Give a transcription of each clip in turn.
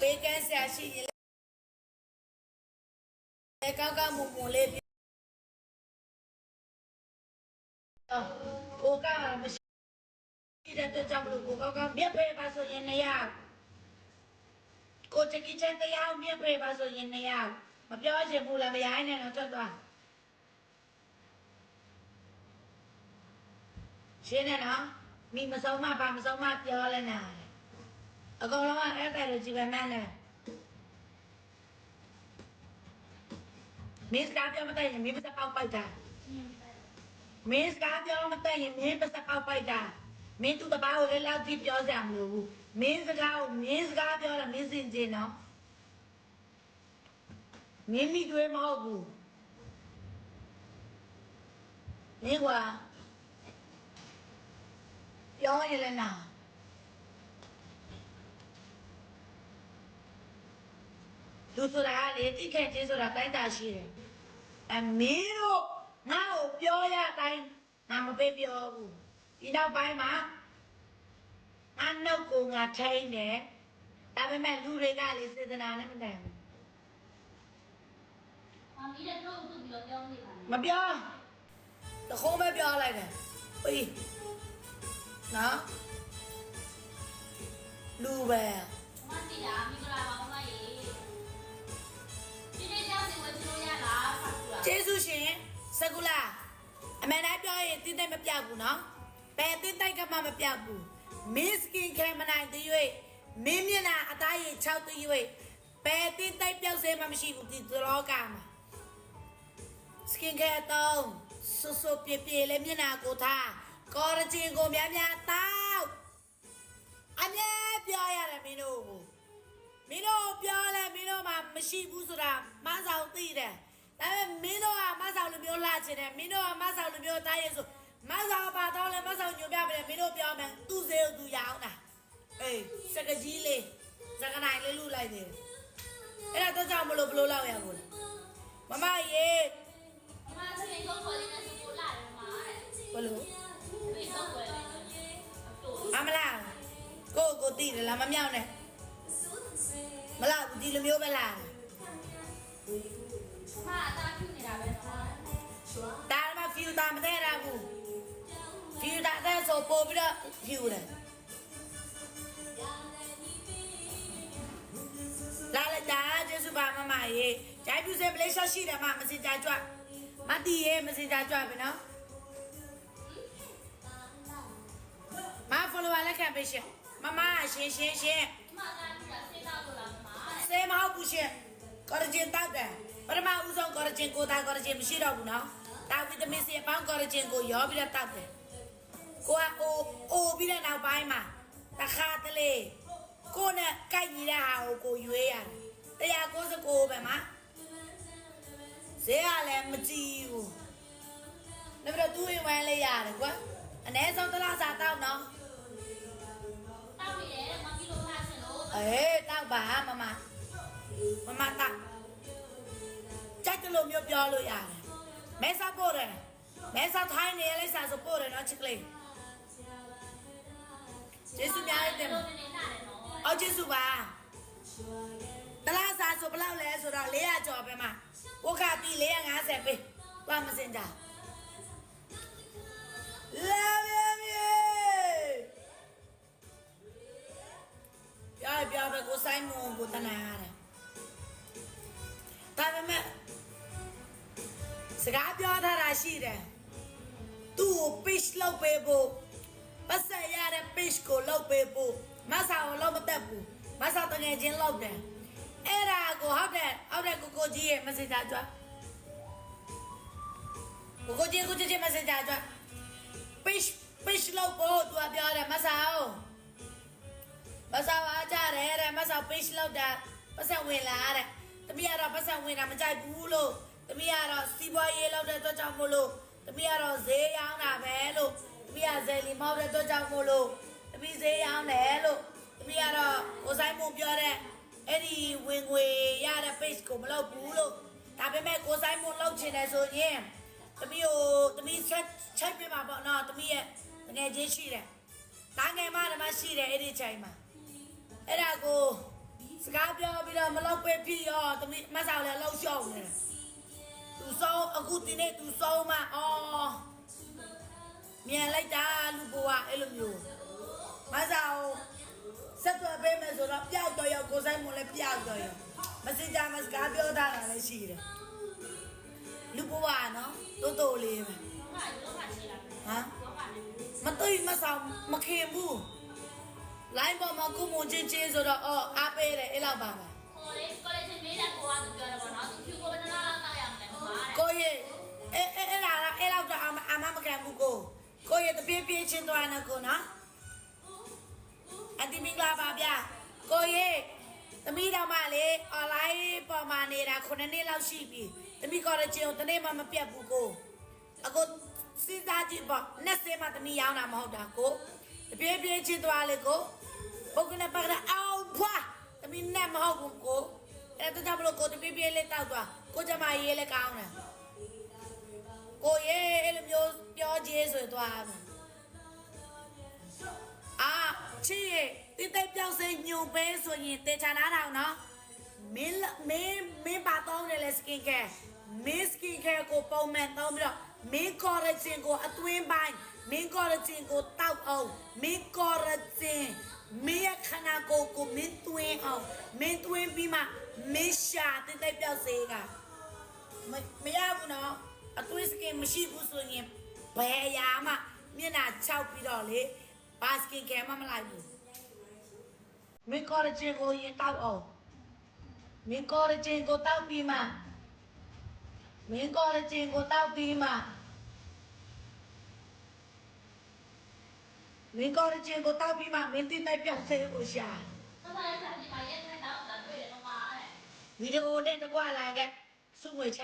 ပေးကန်းဆရာရှိရင်လည်းကောက်ကောက်မွန်မွန်လေးပြအော်ကိုကမရှိတဲ့အတွက်ကြောင့်မလို့ကိုကောက်ကောက်မြက်ပေးပါဆိုရင်လည်းရကိုချက်ကချင်တရားမြက်ပေးပါဆိုရင်လည်းရမပြောချင်ဘူးလားမရိုင်းနဲ့တော့ထွက်သွားရှင်းနေနော်မိမစုံမပါမစုံမပြောလဲနာ အကောင်လုံးကအဲ့ဒါလိုကြည့်ပဲမှန်းလဲမင်းစကားပြောမတတ်ရင်မင်းပစပေါက်ပိုက်တာမင်းစကားပြောမတတ်ရင်မင်းပစပေါက်ပိုက်တာမင်းသူ့တပားကိုလည်းလောက်ကြည့်ပြောစရာမလိုဘူးမင်းစကားကိုမင်းစကားပြောတာမင်းစင်ကြင်နော်မင်းမိတွေးမဟုတ်ဘူးမင်းကွာပြောရင်လည်းနာ လူဆိုတာကလေတိခဲ့ချင်းဆိုတာတိုင်းတာရှိတယ်အမင်းတို့ငါ့ကိုပြောရတိုင်းငါမပေးပြောဘူးဒီနောက်ပိုင်းမှာငါနှုတ်ကိုငါထိန်းတယ်ဒါပေမဲ့လူတွေကလေစေတနာနဲ့မတန်ဘူးမမီးတဲ့တော့သူ့ပြီးတော့ပြောနေပါနဲ့မပြောတခုံးပဲပြောလိုက်တယ်ဟိနော်လူပဲမသိတာမိကလာပါမမရေဒီနေ့ကြောက်နေဝချ လို့ရလားဖတ်ကူလားကျေးဇူးရှင်စကူလာအမှန်တိုင်းပြောရင်တင်းတိုက်မပြဘူးနော်ဘယ်တင်းတိုက်ကမှမပြဘူးမင်းစကင်ခဲမနိုင်သေး၍မင်းမျက်နှာအသားရည်6သေး၍ဘယ်တင်းတိုက်ပြောက်စေမှမရှိဘူးဒီလောကမှာစကင်ခဲတော့ဆူဆူပြေပြေလေးမျက်နှာကိုထားကောရချင်းကိုများများတောက်အမြဲပြောရတယ်မင်းတို့ကို မင်းတို့ပြောလဲမင်းတို့မှမရှိဘူးဆိုတာမဆောင်သိတယ်ဒါပေမဲ့မင်းတို့ကမဆောင်လူမျိုးလှချင်တယ်မင်းတို့ကမဆောင်လူမျိုးတိုင်းရဆိုမဆောင်ပါတော့လဲမဆောင်ညွှန်ပြမယ်မင်းတို့ပြောမယ်သူ့စေသူရအောင်တာအေးစကကြီးလေးစကနိုင်လေးလူလိုက်နေတယ်အဲ့ဒါတော့ကြောင့်မလို့ဘလို့လောက်ရဘူးလဲမမရေမမချင်းတော့ခေါ်နေတဲ့သူကိုလာတယ်မတဲ့ဘလို့ဒီတော့ဝယ်တယ်တို့အမလားကိုကိုတည်တယ်လားမမြောက်နဲ့ မလားဘူးဒီလိုမျိုးပဲလားမအတားပြနေတာပဲနော်ဒါမှဖီူတာမတဲ့ရဘူးဖီူတာတဲ့ဆိုပို့ပြီးတော့ဖီူတယ်လာလာကြာကျေးဇူးပါမမရေဂျိုင်းပြူစဲပလေးရှော့ရှိတယ်မမစင်ကြကြွမတီးရေမစင်ကြကြွပဲနော်မ follower လက်ခံပေးရှင်မမရှင်ရှင်ရှင်မအတားပြတာစေးတော့လို့လား မတဲ့စေမဟုတ်ဘူးရှင်ကော်ရဂျင်တောက်တယ်ပထမဦးဆုံးကော်ရဂျင်ကိုသားကော်ရဂျင်မရှိတော့ဘူးနော်တာဗီတာမင်စီအပေါင်းကော်ရဂျင်ကိုရောပြီးတော့တောက်တယ်ကိုကအိုအိုပြီးတဲ့နောက်ပိုင်းမှာတခါတလေကိုနဲ့ကိုက်ညီတဲ့ဟာကိုကိုရွေးရတယ်199ပဲမှာဈေးကလည်းမကြည့်ဘူးနောက်ပြီးတော့သူ့ဝင်ဝမ်းလေးရတယ်ကွာအ ਨੇ ဆုံးတစ်လားစာတောက်နော်တောက်နေတယ်မမီးလို့ထားချင်လို့အေးတောက်ပါမမ မမတောက်ကြိုက်တယ်လို့မျိုးပြောလို့ရတယ်မဲစားပို့တယ်မဲစားထိုင်းနေလိုက်စားဆိုပို့တယ်နော်ချစ်ကလေးကျေးဇူးများတယ်လို့နေနေလာတယ်နော်အော်ကျေးဇူးပါတလားစားဆိုဘယ်လောက်လဲဆိုတော့400ကျော်ပဲမှာဝက်ခါပြီး450ပေးဘာမစင်ကြလာမြေမြေပြောပြောပဲကိုဆိုင်မုံကိုတနာရတယ် ဒါပေမဲ့စကားပြောထားတာရှိတယ်သူ့ကို pitch လုပ်ပေးဖို့ပတ်ဆက်ရတဲ့ pitch ကိုလုပ်ပေးဖို့မဆာကိုလုပ်မတတ်ဘူးမဆာတငယ်ချင်းလုပ်တယ်အဲ့ဒါကိုဟုတ်တယ်ဟုတ်တယ်ကိုကိုကြီးရဲ့ messenger ကြွကိုကိုကြီးကိုကြီး messenger ကြွ pitch pitch လုပ်ဖို့သူကပြောတယ်မဆာကိုမဆာအားကြတယ်တဲ့မဆာ pitch လုပ်တာပတ်ဆက်ဝင်လာတဲ့ တမီးကတော့ပတ်ဆက်ဝင်တာမကြိုက်ဘူးလို့တမီးကတော့စီးပွားရေးလုပ်တဲ့အတွက်ကြောင့်မို့လို့တမီးကတော့ဈေးရောင်းတာပဲလို့တမီးကဇယ်လီမောက်တဲ့အတွက်ကြောင့်မို့လို့တမီးဈေးရောင်းတယ်လို့တမီးကတော့ကိုဆိုင်မုံပြောတဲ့အဲ့ဒီဝင်ငွေရတဲ့ page ကိုမလုပ်ဘူးလို့ဒါပေမဲ့ကိုဆိုင်မုံလုပ်ချင်တယ်ဆိုရင်တမီးကိုတမီးချက်ချက်ပြပါပေါ့နော်တမီးရဲ့ငယ်ချင်းရှိတယ်တာငယ်မဓမ္မရှိတယ်အဲ့ဒီချိန်မှာအဲ့ဒါကို စကားပြောပြီးတော့မလောက်ပဲဖြစ်ရောသမီးမဆောက်လည်းလောက်ရှောက်နေတယ်သူဆုံးအခုဒီနေ့သူဆုံးမအော်မြန်လိုက်တာလူဘဝအဲ့လိုမျိုးမဆောက်ဆက်သွယ်ပေးမယ်ဆိုတော့ပျောက်တော့ရောကိုဆိုင်မလည်းပျောက်တော့ရောမစင်ကြမစကားပြောတာလည်းရှိတယ်လူဘဝနော်တိုးတိုးလေးပဲဟာလောကရှိလားဟမ်လောကလည်းမသိမဆောင်မခင်ဘူး လိုင်းပေါ်မှာကုမုံချင်းချင်းဆိုတော့အော်အားပေးတယ်အဲ့လောက်ပါပဲဟိုလေကောလိပ်ချင်းမေးတဲ့ကိုကသူပြောတယ်ပေါ့နော်သူဖြူကိုဘယ်နှလားတောက်ရမလဲမပါတဲ့ကိုရဲ့အဲအဲအဲ့ဒါလားအဲ့လောက်တော့အမအမမခံဘူးကိုကိုရဲ့တပြေးပြေးချင်းသွားနေကိုနော်အန်တီမင်္ဂလာပါဗျာကိုရဲ့သမီးတော်မလေးအွန်လိုင်းပေါ်မှာနေတာ9နှစ်လောက်ရှိပြီသမီးကော်ရချင်းကိုတနေ့မှမပြတ်ဘူးကိုအခုစဉ်းစားကြည့်ပေါ့နဲ့စင်းမှသမီးရောင်းတာမဟုတ်တာကိုတပြေးပြေးချင်းသွားလေကို ပုတ်ကနေပတ်ကအောင်ဖွာသမီးနဲ့မဟုတ်ဘူးကိုအဲ့ဒါကြောင့်မလို့ကိုတပြေးပြေးလေးတောက်သွားကိုကြမရေးလေးကောင်းတယ်ကိုရဲ့အဲ့လိုမျိုးပြောကြည့်ဆိုရင်သွားမယ်အာချစ်ရဲ့တိတ်တိတ်ပြောက်စိညုံပဲဆိုရင်တေချာနာထောင်နော်မင်းလမင်းမင်းပါတော့တယ်လေစကင်ကဲမင်းစကင်ကဲကိုပုံမှန်တော့ပြီးတော့မင်းကော်ရဂျင်ကိုအတွင်းပိုင်း မင်းကော်ရဂျင်ကိုတောက်အောင်မင်းကော်ရဂျင်မင်းရဲ့ခန္ဓာကိုယ်ကိုမင်းတွင်းအောင်မင်းတွင်းပြီးမှမင်းရှာတိတ်တိတ်ပြောက်စေကမမရဘူးနော်အသွေးစကင်မရှိဘူးဆိုရင်ဘယ်အရာမှမျက်နှာခြောက်ပြီးတော့လေဘာစကင်ကဲမှမလိုက်ဘူးမင်းကောရချင်ကိုရင်တောက်အောင်မင်းကောရချင်ကိုတောက်ပြီးမှမင်းကောရချင်ကိုတောက်ပြီးမှ မင်းကောရချင်ကိုတောက်ပြီးမှမင်းတိတိုက်ပြောက်စေကိုရှာသမารစာဒီမှာရဲ့တဲ့တော့တာတွေ့တယ်မပါတဲ့ဗီဒီယိုနဲ့တကွလာခဲ့စုငွေချ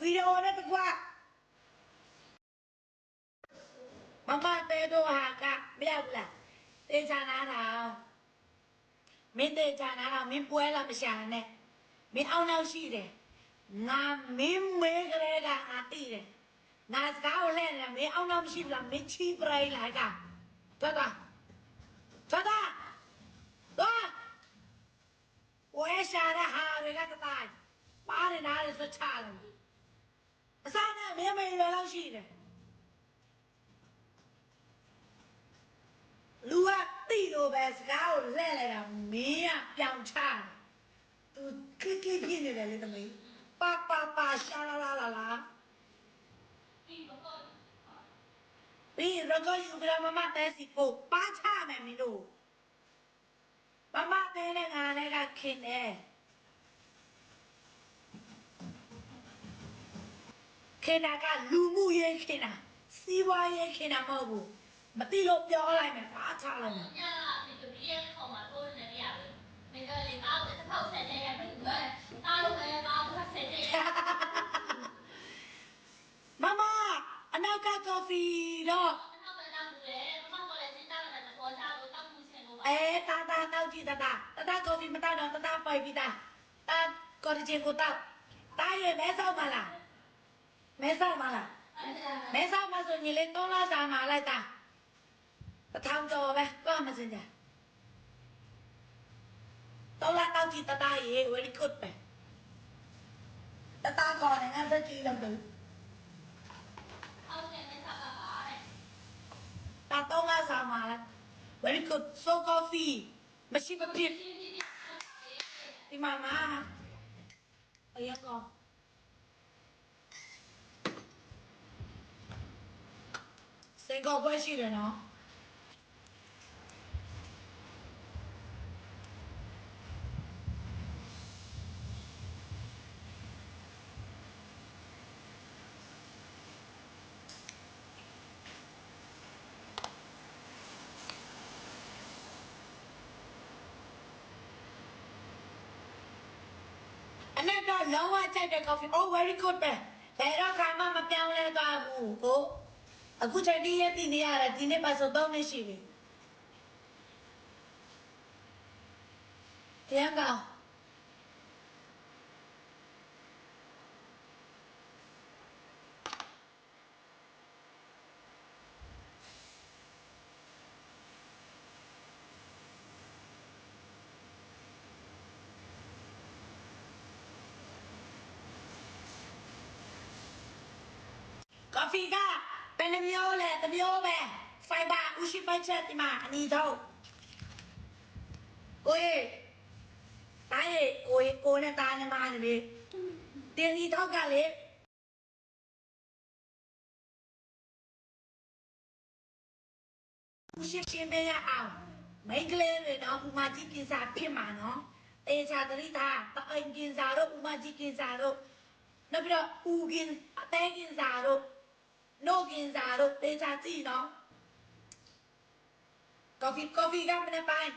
ဗီဒီယိုနဲ့တကွမမတဲတော့ဟာကမရောက်ဘူးလားတေချာနာတော့မင်းတေချာနာတော့မင်းပွဲလာမရှာနဲ့မင်းအောင်နောက်ရှိတယ်ငါမင်းမဲကလေးကငါတိတယ် ငါစကားကိုလဲနေမင်းအောင်နောက်မရှိဘူးလားမင်းချီပရိုင်လာကတော်တော်တော်တော်တော်ဝဲရှာတဲ့ဟာတွေကတတိုင်းပါးနေနားလေဆိုချတယ်အစားနဲ့မင်းမေရွယ်လောက်ရှိတယ်လူကတိလို့ပဲစကားကိုလဲ့လိုက်တာမင်းကပြောင်ချတယ်သူခိခိပြင်းနေတယ်လေသမီးပါပါပါရှာလာလာလာလာ ပြီးတော့ ပြီးရကောယူပြမမတဲစီကိုပါချမယ်မင်းတို့မမတဲနဲ့ငါနဲ့ကခင်တယ်ခင်တာကလူမှုရေးခင်တာစီးပွားရေးခင်တာမဟုတ်ဘူးမတိလို့ပြောလိုက်မယ်ပါချလိုက်မယ်ညကဒီဒီရဲ့ခေါ်မှာတိုးနေရရတယ်မင်းကလေကောက်တဲ့ဖောက်ဆက်နေရပြီကွာအားလုံးလည်းကောက်ဖက်ဆက်နေရမမ အနောက်ကကော်ဖီတော့နောက်တော့နောက်ဘူးလေမမကလည်းစဉ်းစားရတယ်ပေါ်စားလို့တောက်မှုစင်ကိုပါအဲတာတာတောက်ကြည့်တာတာတာကော်ဖီမတောက်တော့တာပိုက်ပြီးတာတာကော်တီချင်ကိုတောက်တာရဲ့မဲဆောက်မလားမဲဆောက်မလားမဲဆောက်မဆိုညီလေးသုံးလားစာမှာလိုက်တာတစ်ထောင်ကျော်ပဲတော့မစင်ကြသုံးလားတောက်ကြည့်တာတာရေ very good ပဲတာတာကော်နေငါသက်ကြည့်လို့ဘူးအောက်နဲ့ဆက်ပါပါ တဲ့တာတော့ငါစာမှာလား very good so coffee မရှိမဖြစ်ဒီမှာမအရင်ကောစင်ကောပွဲရှိတယ်နော်အနက် တော့လုံးဝကြိုက်တဲ့ coffee oh very good ပဲဘယ်တော့ခါမှမပြောင်းလဲသွားဘူးကိုအခုချိန်ဒီရက်တည်နေရတယ်ဒီနေ့ပါဆို3နှစ်ရှိပြီတရားကောင်း ကော်ဖီကဘယ်နှမျိုးလဲတစ်မျိုးပဲဖိုင်ဘာဥရှိပိုက်ချက်ဒီမှာအနီတော့ကိုရေတားရေကိုရေကိုနဲ့တားနေမှာလေတင်းဒီတော့ကလေဥရှိရှင်းပေးရအောင်မိန်းကလေးတွေ နော်တေချာတရိတာတအိမ်ကင်စာတော့ဥမာကြီးကင်စာတော့နောက်ပြီးတော့ဦးကင်အသေးကင်စာတော့နို့ကင်စာတို့တေချာကြည့်နော်ကော်ဖီကော်ဖီကမနေ့ပိုင်း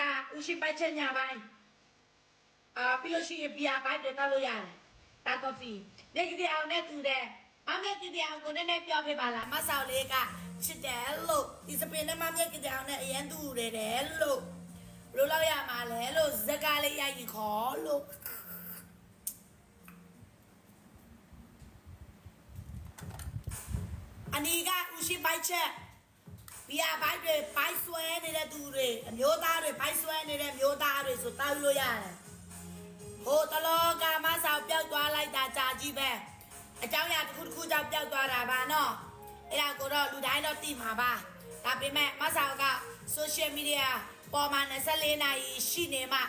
ဒါဥရှိပိုက်ချက်ညာပိုင်းအာပြီးလို့ရှိရင်ဘီယာပိုင်းတွေတောက်လို့ရတယ်ဒါကော်ဖီနေကြည့်အောင်နဲ့တူတယ်အမေကြည့်အောင်ကိုနည်းနည်းပြောပြပါလားမဆောက်လေးကချစ်တယ်လို့ဒီစပင်နဲ့မမြက်ကြည့်အောင်နဲ့အရန်တူတယ်တယ်လို့ဘယ်လိုလောက်ရမှာလဲလို့ဇက်ကားလေးရိုက်ရင်ခေါ်လို့ အနီကဥရှိပိုက်ချက်ဘီယာဘိုက်တွေဘိုက်ဆွဲနေတဲ့သူတွေအမျိုးသားတွေဘိုက်ဆွဲနေတဲ့မျိုးသားတွေဆိုတောက်လို့ရတယ်ဟိုတလောကမဆောက်ပျောက်သွားလိုက်တာကြာကြီးပဲအเจ้าရတစ်ခုတစ်ခုကြောင့်ပျောက်သွားတာပါနော်အဲ့ဒါကိုတော့လူတိုင်းတော့သိမှာပါဒါပေမဲ့မဆောက်က social media ပေါ်မှာ24နာရီရှိနေမှ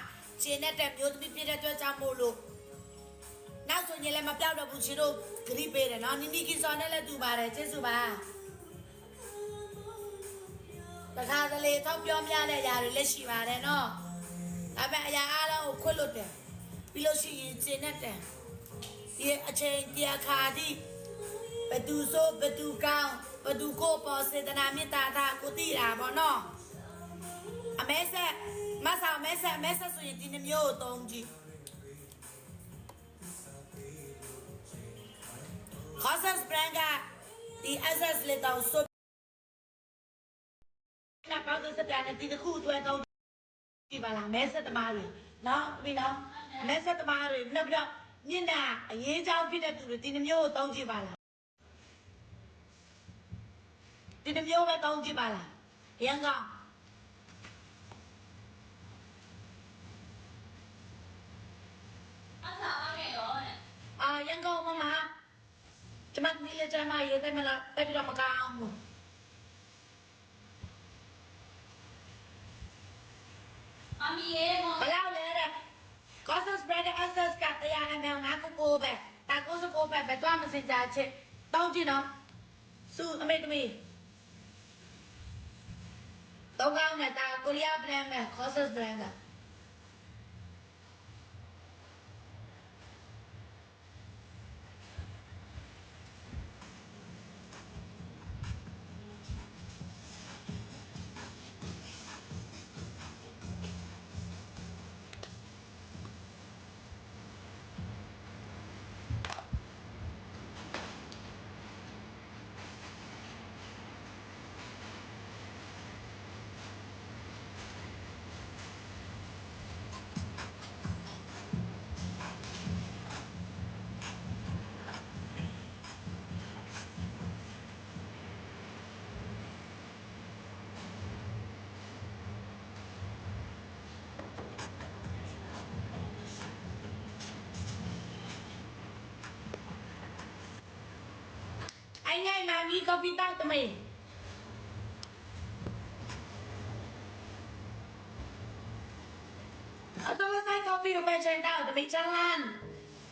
ကျင်းတဲ့မျိုးသမီးဖြစ်တဲ့အတွက်ကြောင့်မို့လို့ နောက်ဆိုရင်လည်းမပြောက်တော့ဘူးရှင်တို့ဂရိပေးတယ်နော်နိနီကီစောနဲ့လည်းတူပါတယ်ကျေးဇူးပါတခါတလေတော့ပြောပြတဲ့ຢာတွေလည်းရှိပါတယ်နော်ဒါပေမဲ့အရာအားလုံးကိုခွတ်လွတ်တယ်ပြီးလို့ရှိရင်ကျင်နဲ့တယ်ဒီအချိန်တရားခါတိဘသူဆိုဘသူကောင်းဘသူကိုပေါ်စေတနာမေတ္တာသာကိုသိတာပေါ့နော်အမဲဆက်မဆောက်မဲဆက်မဲဆက်ဆိုရင်ဒီနှမျိုးကိုသုံးကြည့် Cosas Branca ဒီ SS လေးတော့ဆိုနာပေါင်းစတဲ့နဲ့ဒီတစ်ခုအတွက်တော့ဒီပါလားမဲဆက်သမားတွေနော်ပြီးတော့မဲဆက်သမားတွေနောက်ပြီးတော့ညင်တာအရေးကြောင်းဖြစ်တဲ့သူတွေဒီနှမျိုးကိုတောင်းကြည့်ပါလားဒီနှမျိုးပဲတောင်းကြည့်ပါလားရန်ကောင်အဆောက်အ ခဲ့ရောတဲ့အာရန်ကောင်မမကျမဒီလေကျမရေးတယ်မလားတက်ပြီးတော့မကောင်းဘူးအမီရေမောဘလောက်လဲတဲ့ Cosas Brother Access ကတရားအမြောင်ငါကိုကိုပဲတာကိုစကိုပဲဘယ်တော့မစင်ကြချစ်တောင်းကြည့်နော်စုအမေတမီတော့ကောင်းနဲ့တာကိုရီးယား brand ပဲ Cosas brand က anh mà đi có vi tăng tụi mình ờ, tôi có sai có vì bài chạy tao tụi mình chẳng lan.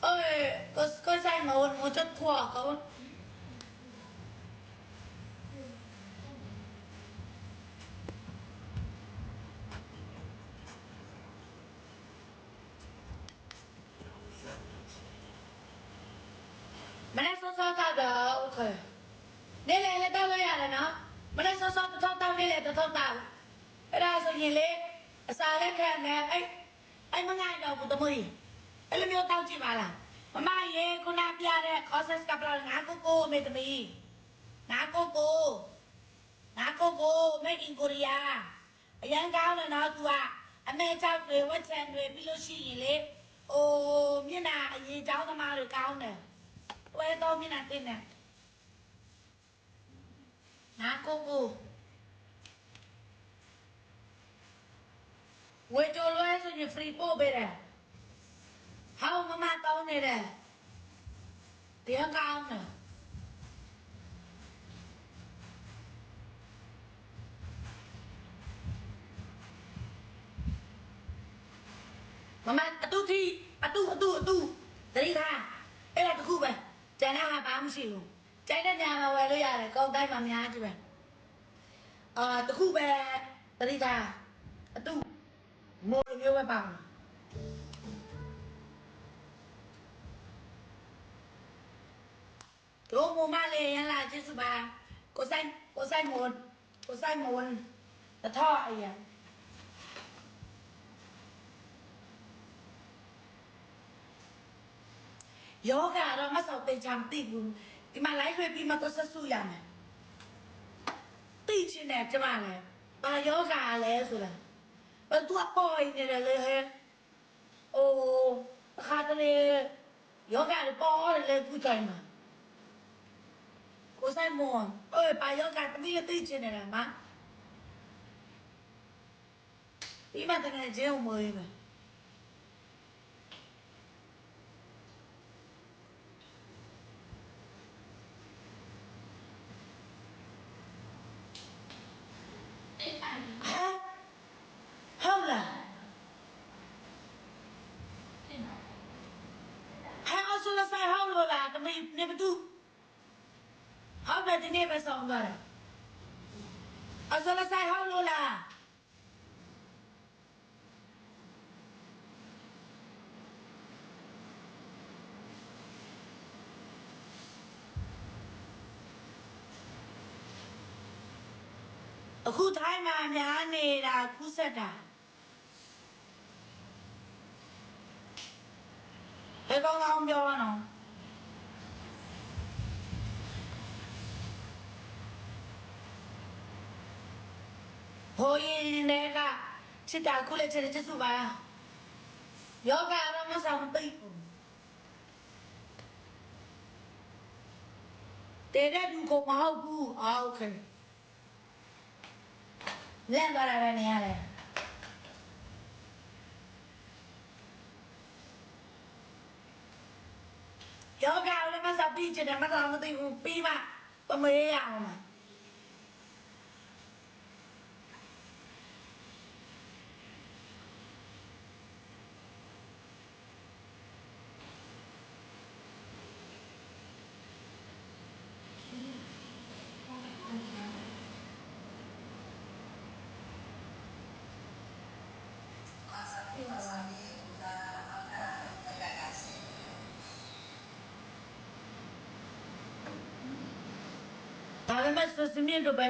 Ôi có có sai mà một một chút thua có Mà nè sao sao ta đâu, okay. လေလည်းတောက်လို့ရတယ်နော်မနေ့စောစောတောက်တောက်နေလေတောက်တောက်အဲ့ဒါဆိုရင်လေအစာလည်းခံနေအဲ့အဲ့မငိုင်းတော့ဘူးတမွေးအဲ့လိုမျိုးတောက်ကြည့်ပါလားမမရေခုနပြတဲ့ causes ကပလာငါကိုကိုမေတမီငါကိုကိုငါကိုကို made in Korea အရန်ကောင်းတယ်နော် तू ကအမေချောက်တွေဝက်ချန်တွေပြီးလို့ရှိရင်လေဟိုမျက်နှာအရေးချောင်းသမားတွေကောင်းတယ် Pwede kami natin na. Nako ko. Wait all way so you free po bere. How mama tao ni re. Tiang ka na. မမအတူတီအတူအတူအတူတတိခါအဲ့ဒါတခုပဲကျန်တာကဘာမှမရှိဘူးကျန်တဲ့ညာမှာဝယ် Now Google. Quay cho lo eso ni free po bere. How mama tao này nè. Tiếng cao nè. Mama atu thi, atu atu atu. Dari tha. Ela tu kube. Jangan apa mesti lu. လာကျေးဇူးပါကိုဆိုင်ကိုဆိုင်မွန်ကိုဆိုင်မွန်တထောက်အရင်ယောဂကတော့မဆောက်တဲ့ချမ်းတိဘူးဒီမှာလိုက်ရွှေပြီးမတော့ဆက်စုရမယ်တိချင် တယ်ကျမလည်းဘာယောဂလဲဆိုတာဘယ်သူအပေါ်နေတယ်လေဟဲ့အိုးခါတလေယောဂလည်းပေါ်တယ်လေပူတိုင်းမှာကိုဆိုင်မွန်အေးဘာယောဂတမီးတိချင်တယ်မဒီမှာတကယ်ကျင်းမွေးပဲ တိတ်ထိုင် ဟမ်ဟုတ်လား တင်တော့ ဟမ်အဆူလဆိုင်ဟောင်းလို့လားတ မီးနေဘသူဟောင်းပဲဒီနေ့ပဲဆောင်သွားတယ်အဆူလဆိုင်ဟောင်းလို့လားအခုထိုင်းမှာများနေတာခုဆက်တာဘယ်ကောင်ကောင်ပြောနော် ဟိုရင်တွေကချစ်တာခုလည်းချစ်တယ်ချစ်စုပါယောဂကတော့မဆောင်သိဘူးတဲ့တဲ့သူကမဟုတ်ဘူးအာโอเคလက်သွားတာပဲနေရတယ်ယောဂကတော့မဆောင်ပြီးချစ်တယ်မဆောင်မသိဘူးပြီးမှပမေးရအောင် မှာဒါပေမဲ့စစမြင့်တို့ဘ